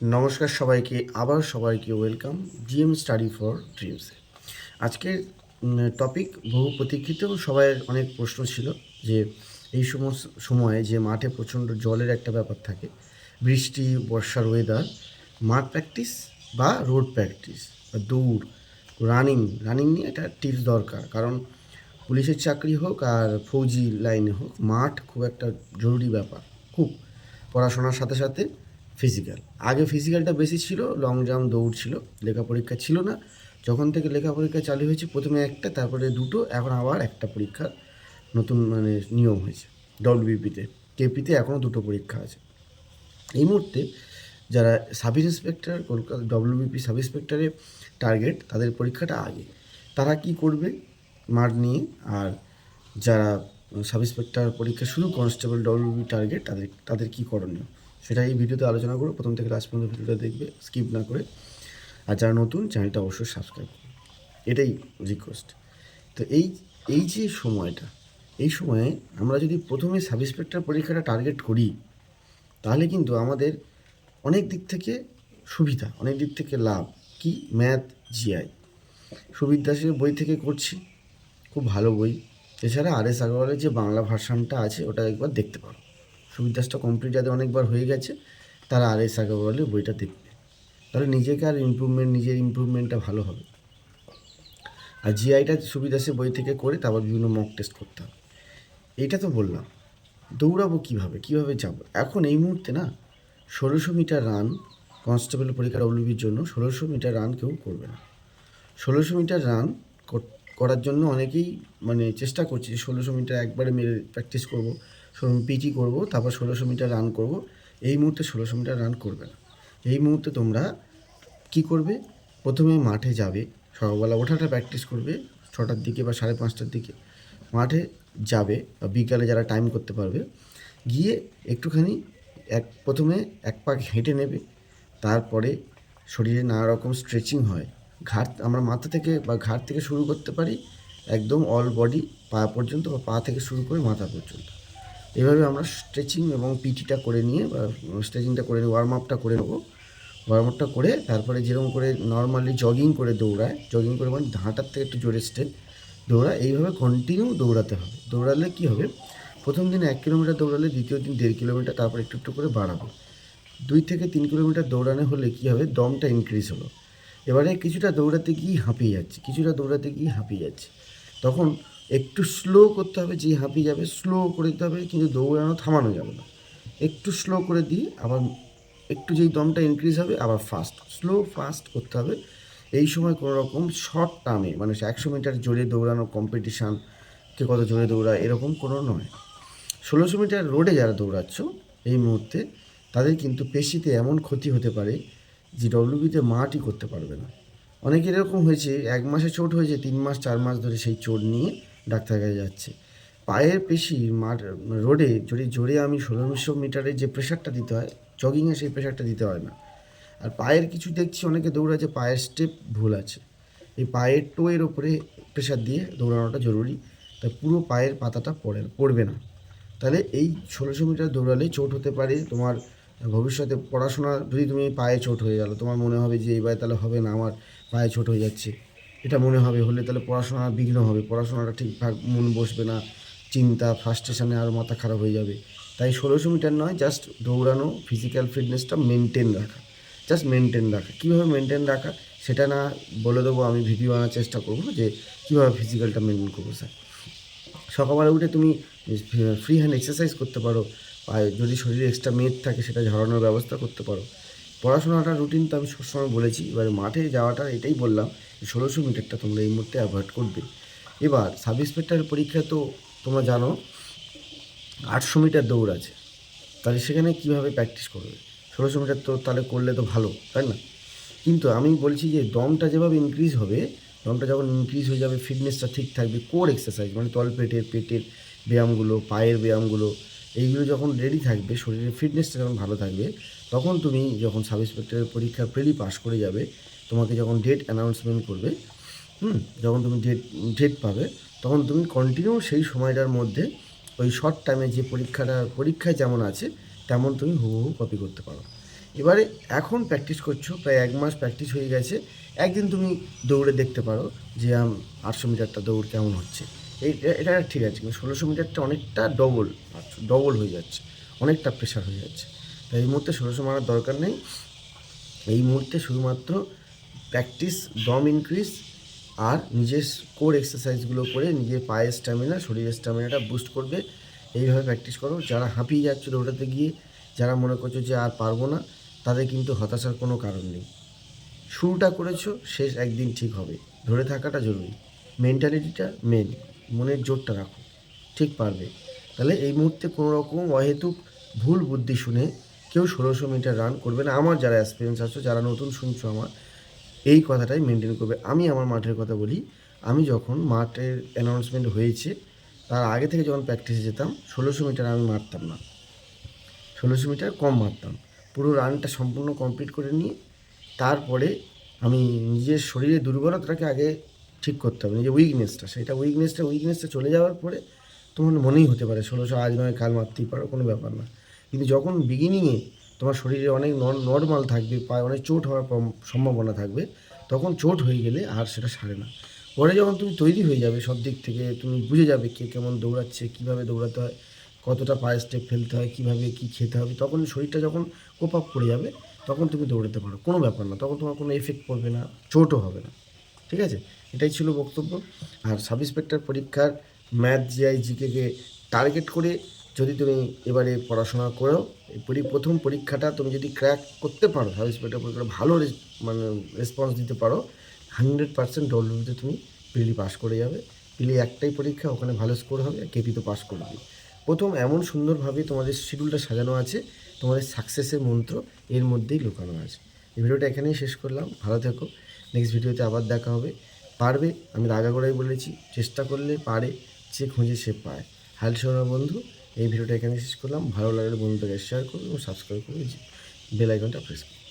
নমস্কার সবাইকে, আবার সবাইকে ওয়েলকাম জিএম স্টাডি ফর ড্রিমসে আজকের টপিক বহু প্রতীক্ষিত সবাই অনেক প্রশ্ন ছিল যে, এই সমস্ত সময়ে যে মাঠে প্রচণ্ড জলের একটা ব্যাপার থাকে, বৃষ্টি, বর্ষার ওয়েদার মাঠ প্র্যাকটিস বা রোড প্র্যাকটিস বা দৌড় রানিং রানিং নিয়ে একটা টিপস দরকার। কারণ পুলিশের চাকরি হোক আর ফৌজি লাইনে হোক, মাঠ খুব একটা জরুরি ব্যাপার। খুব পড়াশোনার সাথে সাথে ফিজিক্যাল আগে ফিজিক্যালটা বেশি ছিল লং জাম্প দৌড় ছিল, লেখা পরীক্ষা ছিল না। যখন থেকে লেখা পরীক্ষা চালু হয়েছে, প্রথমে একটা, তারপরে দুটো, এখন আবার একটা পরীক্ষার নতুন মানে নিয়ম হয়েছে। ডব্লিউবিপিতে কেপিতে এখনও দুটো পরীক্ষা আছে। এই মুহূর্তে যারা sub inspector Kolkata WBP sub ইন্সপেক্টরের target তাদের পরীক্ষাটা আগে। তারা কি করবে? মাঠ নিয়ে আর যারা সাব ইন্সপেক্টর পরীক্ষা শুরু কনস্টেবল ডব্লিউবি টার্গেট তাদের তাদের কী করণীয়? সেটা এই ভিডিওতে আলোচনা করব। প্রথম থেকে লাস্ট পর্যন্ত ভিডিওটা দেখবে স্কিপ না করে। আর যারা নতুন চ্যানেলটা অবশ্যই সাবস্ক্রাইব করবে। এটাই রিকোয়েস্ট তো এই এই যে সময়টা, এই সময়ে আমরা যদি প্রথমে সাব ইন্সপেক্টর পরীক্ষাটা টার্গেট করি, তাহলে কিন্তু আমাদের অনেক দিক থেকে সুবিধা, অনেক দিক থেকে লাভ। কি? ম্যাথ জিআই সুবির দাসের বই থেকে করছি, খুব ভালো বই। এছাড়া আর এস আগরওয়ালের যে বাংলা ভার্সানটা আছে, ওটা একবার দেখতে পারো। সুবির কমপ্লিট যাদের অনেকবার হয়ে গেছে, তারা আর এস আগরওয়ালের বইটা দেখবে। তাহলে নিজেকে আর ইমপ্রুভমেন্ট নিজের ইমপ্রুভমেন্টটা ভালো হবে। আর জিআইটা সুবিধা সে বই থেকে করে তারপর বিভিন্ন মক টেস্ট করতে হবে। এটা তো বললাম। দৌড়াবো কীভাবে? কীভাবে যাব? এখন এই মুহূর্তে না, ষোলোশো মিটার রান কনস্টেবল পরীক্ষা ডব্লিউবির জন্য ষোলোশো মিটার রান কেউ করবে না। ষোলোশো মিটার রান করার জন্য অনেকেই মানে চেষ্টা করছে যে ষোলোশো মিটার একবারে মেরে প্র্যাকটিস করব। পিটি করব, তারপর ষোলোশো মিটার রান করব। এই মুহূর্তে ষোলোশো মিটার রান করবে না। এই মুহূর্তে তোমরা কি করবে? প্রথমে মাঠে যাবে, সকালবেলা ওঠাটা প্র্যাকটিস করবে, ছটার দিকে বা সাড়ে পাঁচটার দিকে। মাঠে যাবে বা বিকালে যারা টাইম করতে পারবে, গিয়ে একটুখানি এক, প্রথমে এক পাক হেঁটে নেবে, তারপরে শরীরে নানা রকম স্ট্রেচিং হয়। ঘাট, আমরা মাথা থেকে বা ঘাট থেকে শুরু করতে পারি, একদম অল বডি পা পর্যন্ত বা পা থেকে শুরু করে মাথা পর্যন্ত। এভাবে আমরা স্ট্রেচিং এবং পিটিটা করে নিয়ে বা স্ট্রেচিংটা করে নিয়ে ওয়ার্ম আপটা করে নেব। ওয়ার্ম আপটা করে তারপরে যেরকম করে নর্মালি জগিং করে দৌড়ায় জগিং করে মানে হাঁটার থেকে একটু জোরে স্টেপ দৌড়ায়, এইভাবে কন্টিনিউ দৌড়াতে হবে। দৌড়ালে কী হবে? প্রথম দিন এক কিলোমিটার দৌড়ালে দ্বিতীয় দিন দেড় কিলোমিটার তারপর একটু একটু করে বাড়াবো। দুই থেকে তিন কিলোমিটার দৌড়ানো হলে কী হবে? দমটা ইনক্রিজ হলো। এবারে কিছুটা দৌড়াতে গিয়ে হাঁপিয়ে যাচ্ছে, কিছুটা দৌড়াতে গিয়ে হাঁপিয়ে যাচ্ছে। তখন একটু স্লো করতে হবে, যে হাঁপিয়ে যাবে স্লো করে দিতে হবে, কিন্তু দৌড়ানো থামানো যাবে না। একটু স্লো করে দিয়ে আবার একটু যেই দমটা ইনক্রিজ হবে, আবার ফাস্ট স্লো ফাস্ট করতে হবে। এই সময় কোনো রকম শর্ট টার্মে মানে একশো মিটার জোরে দৌড়ানো কম্পিটিশান কে কত জোরে দৌড়ায়, এরকম কোনো নয়। ষোলোশো মিটার রোডে যারা দৌড়াচ্ছ, এই মুহূর্তে তাদের কিন্তু পেশিতে এমন ক্ষতি হতে পারে, যে ডব্লিউবিতে মাঠই করতে পারবে না। অনেকের এরকম হয়েছে, এক মাসে চোট হয়েছে, তিন মাস, চার মাস ধরে সেই চোট নিয়ে ডাক্তার কাছে যাচ্ছে। পায়ের পেশি মাঠ রোডে যদি জোরে আমি ষোলোশো মিটারে যে প্রেশারটা দিতে হয় জগিংয়ে সেই প্রেশারটা দিতে হয় না। আর পায়ের কিছু দেখছি, অনেকে দৌড়াচ্ছে, পায়ের স্টেপ ভুল আছে। এই পায়ের টোয়ের ওপরে প্রেশার দিয়ে দৌড়ানোটা জরুরি, তাই পুরো পায়ের পাতাটা পড়ে পড়বে না। তাহলে এই ষোলোশো মিটার দৌড়ালে চোট হতে পারে, তোমার ভবিষ্যতে পড়াশোনা, যদি তুমি পায়ে চোট হয়ে গেলো, তোমার মনে হবে যে এইবার তাহলে হবে না, আমার পায়ে চোট হয়ে যাচ্ছে। এটা মনে হবে হলে তাহলে পড়াশোনা বিঘ্ন হবে। পড়াশোনাটা ঠিকঠাক মন বসবে না, চিন্তা ফ্রাস্ট্রেশনে আরও মাথা খারাপ হয়ে যাবে। তাই ষোলোশো মিটার নয় জাস্ট দৌড়ানো ফিজিক্যাল ফিটনেসটা মেনটেন রাখা। জাস্ট মেনটেন রাখা। কীভাবে মেনটেন রাখা? সেটা না বলে দেবো, আমি ভিডিও আনার চেষ্টা করব যে কীভাবে ফিজিক্যালটা মেনটেন করব স্যার সকালবেলা উঠে তুমি ফ্রি হ্যান্ড এক্সারসাইজ করতে পারো, আর যদি শরীরে এক্সট্রা মেদ থাকে সেটা ঝরানোর ব্যবস্থা করতে পারো। পড়াশোনাটা রুটিন তো আমি সবসময় বলেছি। এবার মাঠে যাওয়াটা এটাই বললাম ষোলোশো মিটারটা তোমরা এই মুহূর্তে অ্যাভয়েড করবে। এবার সাব ইন্সপেক্টরের পরীক্ষা তো তোমরা জানো, আটশো মিটার দৌড় আছে। তাহলে সেখানে কীভাবে প্র্যাকটিস করবে? ষোলোশো মিটার তো তাহলে করলে তো ভালো, তাই না? কিন্তু আমি বলছি যে দমটা যেভাবে ইনক্রিজ হবে, দমটা যখন ইনক্রিজ হয়ে যাবে ফিটনেসটা ঠিক থাকবে কোর এক্সারসাইজ মানে তল পেটের পেটের ব্যায়ামগুলো, পায়ের ব্যায়ামগুলো এইগুলো যখন রেডি থাকবে, শরীরের ফিটনেসটা যখন ভালো থাকবে, তখন তুমি যখন সাব ইন্সপেক্টরের পরীক্ষা প্রেলি পাস করে যাবে, তোমাকে যখন ডেট অ্যানাউন্সমেন্ট করবে, হুম, যখন তুমি ডেট ডেট পাবে, তখন তুমি কন্টিনিউ সেই সময়টার মধ্যে ওই শর্ট টাইমে যে পরীক্ষাটা, পরীক্ষায় যেমন আছে, তেমন তুমি হুবহু কপি করতে পারো। এবারে এখন প্র্যাকটিস করছ, প্রায় এক মাস প্র্যাকটিস হয়ে গেছে, একদিন তুমি দৌড়ে দেখতে পারো যে আটশো মিটারটা দৌড় কেমন হচ্ছে। এই এটা ঠিক আছে, কিন্তু ষোলোশো মিটারটা অনেকটা ডবল ডবল হয়ে যাচ্ছে, অনেকটা প্রেশার হয়ে যাচ্ছে। তাই এই মুহূর্তে ষোলোশো মারার দরকার নেই। এই মুহূর্তে শুধুমাত্র প্র্যাকটিস দম ইনক্রিজ আর নিজের কোর এক্সারসাইজগুলো করে নিজের পায়ের স্ট্যামিনা শরীরের স্ট্যামিনাটা বুস্ট করবে। এইভাবে প্র্যাকটিস করো। যারা হাঁপিয়ে যাচ্ছো দৌড়াতে গিয়ে, যারা মনে করছ যে আর পারব না, তাদের কিন্তু হতাশার কোনো কারণ নেই। শুরুটা করেছ, শেষ একদিন ঠিক হবে। ধরে থাকাটা জরুরি। মেন্টালিটিটা মেন মনের জোরটা রাখো। ঠিক পারবে। তাহলে এই মুহূর্তে কোনো রকম অহেতুক ভুল বুদ্ধি শুনে কেউ ষোলোশো মিটার রান করবে না। আমার যারা এক্সপিরিয়েন্স আছো, যারা নতুন শুনছো আমার, এই কথাটাই মেনটেন করবে। আমি আমার মাঠের কথা বলি। আমি যখন মাঠের অ্যানাউন্সমেন্ট হয়েছে, তার আগে থেকে যখন প্র্যাকটিসে যেতাম, ষোলোশো মিটার আমি মারতাম না। ষোলোশো মিটার কম মারতাম। পুরো রানটা সম্পূর্ণ কমপ্লিট করে নিয়ে, তারপরে আমি নিজের শরীরের দুর্বলতাটাকে আগে ঠিক করতে হবে, নিজের উইকনেসটা সেটা উইকনেসটা উইকনেসটা চলে যাওয়ার পরে তোমার মনেই হতে পারে ষোলোশো আজ নয়, কাল মারতেই পারো, কোনো ব্যাপার না। কিন্তু যখন বিগিনিংয়ে তোমার শরীরে অনেক নর্মাল থাকবে, পায়ে অনেক চোট হওয়ার সম্ভাবনা থাকবে, তখন চোট হয়ে গেলে আর সেটা সারে না। পরে যখন তুমি তৈরি হয়ে যাবে সব দিক থেকে, তুমি বুঝে যাবে কে কেমন দৌড়াচ্ছে, কীভাবে দৌড়াতে হয়, কতটা পায়ে স্টেপ ফেলতে হয়, কীভাবে কী খেতে হবে, তখন শরীরটা যখন কোপ আপ করে যাবে, তখন তুমি দৌড়াতে পারো, কোনো ব্যাপার না, তখন তোমার কোনো এফেক্ট পড়বে না, চোটও হবে না। ঠিক আছে? এটাই ছিল বক্তব্য। আর সাব ইন্সপেক্টর পরীক্ষার ম্যাথ জিআই জিকেকে টার্গেট করে যদি তুমি এবারে পড়াশোনা করো প্রথম পরীক্ষাটা তুমি যদি ক্র্যাক করতে পারো সাব ইন্সপেক্টর পরীক্ষাটা ভালো মানে রেসপন্স দিতে পারো, হান্ড্রেড পার্সেন্ট ডব্লিউতে তুমি পিলি পাস করে যাবে। পিলি একটাই পরীক্ষা, ওখানে ভালো স্কোর হবে কেপি তো পাস করবে প্রথম এমন সুন্দরভাবে তোমাদের শিডিউলটা সাজানো আছে, তোমাদের সাকসেসের মন্ত্র এর মধ্যেই লুকানো আছে। এই ভিডিওটা এখানেই শেষ করলাম, ভালো থেকো। নেক্সট ভিডিওতে আবার দেখা হবে। পারবে, আমি রাগা করেই বলেছি। চেষ্টা করলে পারে, যে খুঁজে সে পায়। হাল সোনা বন্ধু, এই ভিডিওটা এখানে শেষ করলাম। ভালো লাগলে বন্ধুদেরকে শেয়ার করুন এবং সাবস্ক্রাইব করুন। বেল আইকনটা প্রেস করুন।